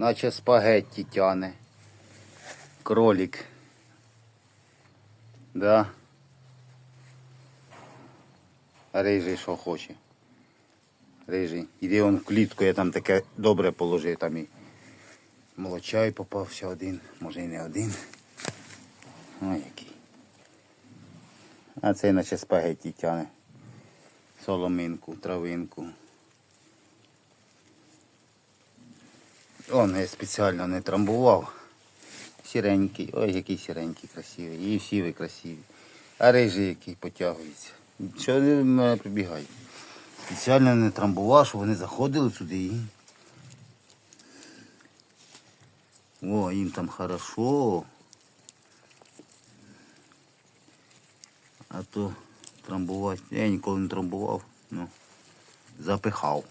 Наче спагетті тяне. Кролик. Да. Рижий що хоче. Рижий. Іди он в клітку, я там таке добре положив, там і молочай попався один, може і не один. Ой, який. А цей наче спагетті тяне. Соломинку, травинку. Он я спеціально не трамбував. Сіренький, ой, який сіренький красивий. І всі ви красиві. А рижий який потягується. Що в мене прибігають? Спеціально не трамбував, щоб вони заходили сюди і. О, їм там хорошо. А то трамбувати. Я ніколи не трамбував, ну, запихав.